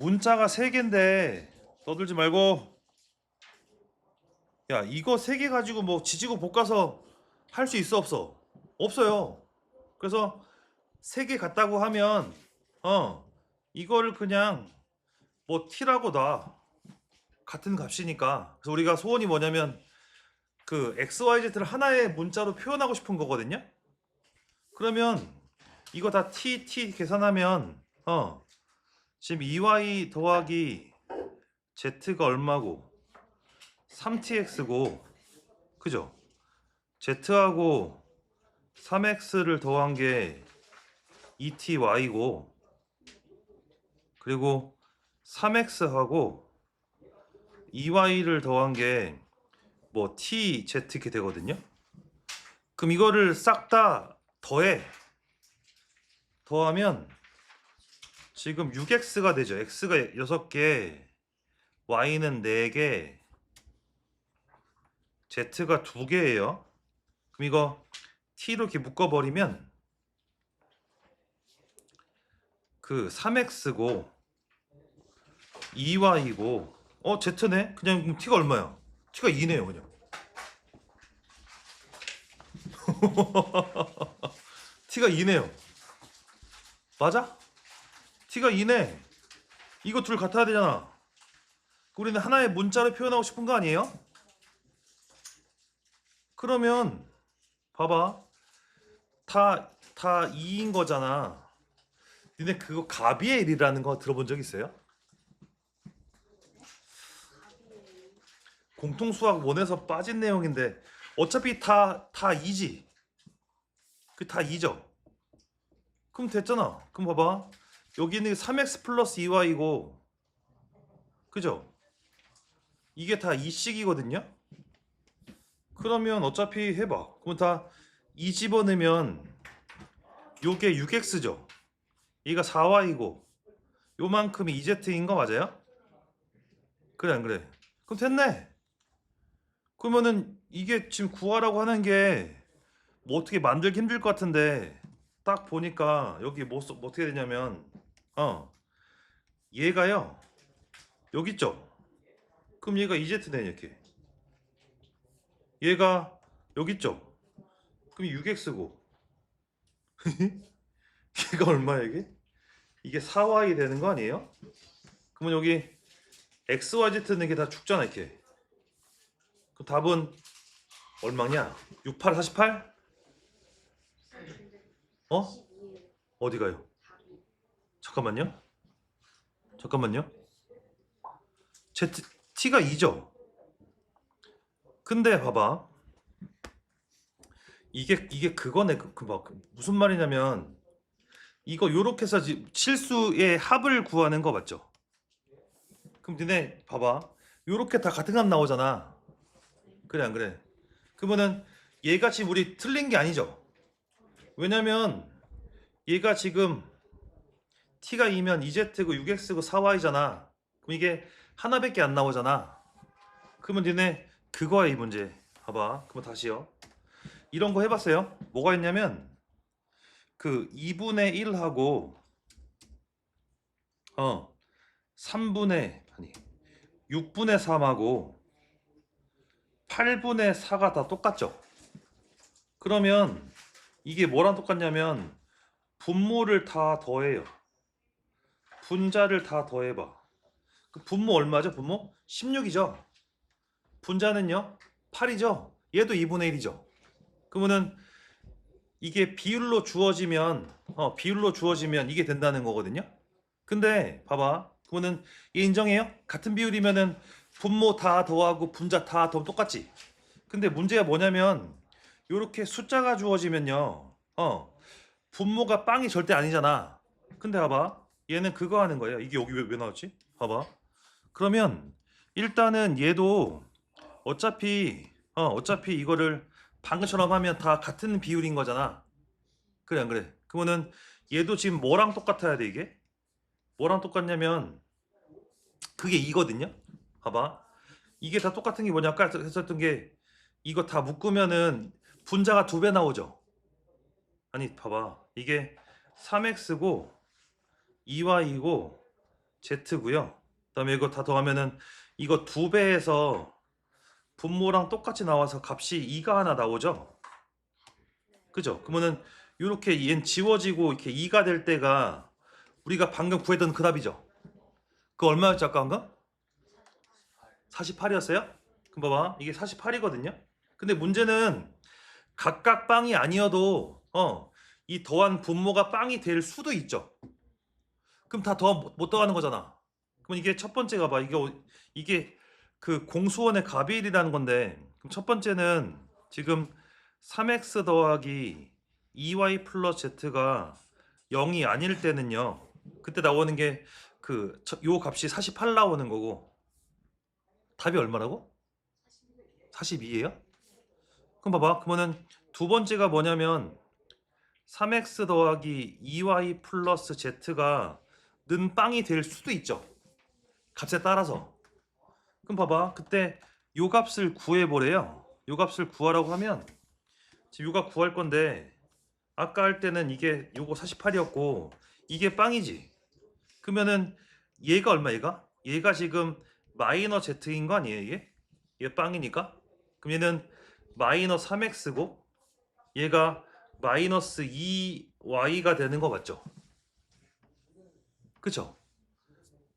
문자가 세 개인데 떠들지 말고 야 이거 세 개 가지고 뭐 지지고 볶아서 할 수 있어 없어? 없어요. 그래서 세 개 같다고 하면 어 이거를 그냥 뭐 t라고 놔 같은 값이니까 그래서 우리가 소원이 뭐냐면 그 x, y, z를 하나의 문자로 표현하고 싶은 거거든요. 그러면 이거 다 t t 계산하면 어 지금 2y 더하기 z가 얼마고 3tx고 그죠? z하고 3x를 더한 게 2ty고 그리고 3x하고 2y를 더한 게 뭐 tz 이렇게 되거든요. 그럼 이거를 싹 다 더해 더하면 지금 6x가 되죠. x가 6개, y는 4개, z가 2개예요. 그럼 이거 t로 이렇게 묶어버리면 그 3x고 2y고 어 z네? 그냥 t가 얼마야? t가 2네요 그냥. t가 2네요. 맞아? T가 2네. 이거 둘 같아야 되잖아. 우리는 하나의 문자로 표현하고 싶은 거 아니에요? 그러면 봐봐. 다, 다 2인 거잖아. 니네 그거 가비의 일이라는 거 들어본 적 있어요? 공통수학 원에서 빠진 내용인데 어차피 다, 다 2지. 그 다 2죠. 그럼 됐잖아. 그럼 봐봐. 여기는 3x 플러스 2y고 그죠? 이게 다 2씩이거든요? 그러면 어차피 해봐. 그럼 다 2 집어넣으면 요게 6x죠. 얘가 4y고 요만큼이 2z인 거 맞아요? 그래 안 그래? 그럼 됐네. 그러면은 이게 지금 구하라고 하는 게 뭐 어떻게 만들기 힘들 것 같은데 딱 보니까 여기 뭐, 써- 뭐 어떻게 되냐면 어. 얘가요. 여기 있죠? 그럼 얘가 2z네 이렇게. 얘가 여기 있죠? 그럼 6x고. 얘가 얼마야 이게? 이게 4y 되는 거 아니에요? 그러면 여기 x, y, z는 이게 다 죽잖아 이렇게. 그럼 답은 얼마냐? 68, 48? 어? 어디 가요? 잠깐만요. 잠깐만요. Z T가 2죠. 근데 봐봐. 이게 이게 그거네. 그, 그 막, 무슨 말이냐면 이거 요렇게 해서 지- 실수의 합을 구하는 거 맞죠? 그럼 니네 봐봐. 요렇게 다 같은 값 나오잖아. 그래 안 그래? 그러면은 얘가 지금 우리 틀린 게 아니죠? 왜냐면 얘가 지금 t가 2면 2z고 6x고 4y잖아. 그럼 이게 하나밖에 안 나오잖아. 그러면 니네 그거야 이 문제. 봐봐. 그럼 다시요. 이런 거 해봤어요? 뭐가 있냐면 그 2분의 1하고 어 3분의 아니 6분의 3하고 8분의 4가 다 똑같죠? 그러면 이게 뭐랑 똑같냐면 분모를 다 더해요. 분자를 다 더해봐. 그 분모 얼마죠? 분모? 16이죠. 분자는요? 8이죠. 얘도 2분의 1이죠. 그러면은 이게 비율로 주어지면 어, 비율로 주어지면 이게 된다는 거거든요. 근데 봐봐. 그러면은 얘 인정해요? 같은 비율이면은 분모 다 더하고 분자 다 더하면 똑같지. 근데 문제가 뭐냐면 요렇게 숫자가 주어지면요. 어. 분모가 빵이 절대 아니잖아. 근데 봐봐. 얘는 그거 하는 거예요. 이게 여기 왜, 왜 나왔지? 봐봐. 그러면 일단은 얘도 어차피 어, 어차피 이거를 방금처럼 하면 다 같은 비율인 거잖아. 그래 안 그래? 그러면은 얘도 지금 뭐랑 똑같아야 돼 이게? 뭐랑 똑같냐면 그게 이거든요. 봐봐. 이게 다 똑같은 게 뭐냐? 아까 했었던 게 이거 다 묶으면은 분자가 두 배 나오죠. 아니 봐봐 이게 3x고 2y고 Z고요. 그다음에 이거 다 더하면은 이거 두 배에서 분모랑 똑같이 나와서 값이 2가 하나 나오죠. 그죠? 그러면은 이렇게 얘는 지워지고 이렇게 2가 될 때가 우리가 방금 구했던 그 답이죠. 그 얼마였죠 아까 방금? 48이었어요? 그럼 봐봐 이게 48이거든요. 근데 문제는 각각 빵이 아니어도 어 이 더한 분모가 빵이 될 수도 있죠. 그럼 다더못 더하는 거잖아. 그럼 이게 첫 번째 가 봐 이게 어- 이게 그 공수원의 가비일이라는 건데 그럼 첫 번째는 지금 3x 더하기 2y 플러스 z가 0이 아닐 때는요. 그때 나오는 게 그 요 값이 48 나오는 거고 답이 얼마라고? 42예요? 그럼 봐봐. 그러면은 두 번째가 뭐냐면 3x 더하기 2y 플러스 z가 는 빵이 될 수도 있죠. 값에 따라서. 그럼 봐봐. 그때 요 값을 구해보래요. 요 값을 구하라고 하면 지금 요가 구할 건데 아까 할 때는 이게 요거 48이었고 이게 빵이지. 그러면은 얘가 얼마 얘가? 얘가 지금 마이너 z인 거 아니에요 이게? 얘 빵이니까? 그럼 얘는 마이너 3x고 얘가 마이너스 2y가 되는 거 맞죠? 그쵸?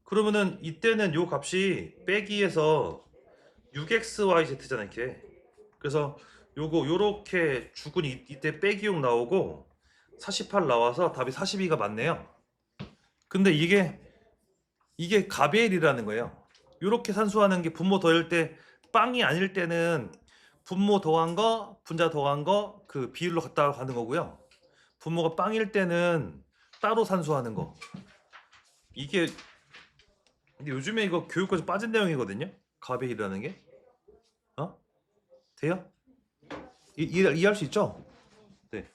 그러면은 이때는 요 값이 빼기에서 6xyz잖아 이렇게. 그래서 요거 요렇게 주근이 이- 이때 빼기용 나오고 48 나와서 답이 42가 맞네요. 근데 이게 이게 가벨이라는 거예요. 요렇게 산수하는 게 분모 더할 때 빵이 아닐 때는 분모 더한 거 분자 더한 거 그 비율로 갖다 가는 거고요. 분모가 빵일 때는 따로 산수하는 거 이게 근데 요즘에 이거 교육과정 빠진 내용이거든요. 가베이라는 게. 어? 돼요? 이, 이, 이해할 수 있죠? 네.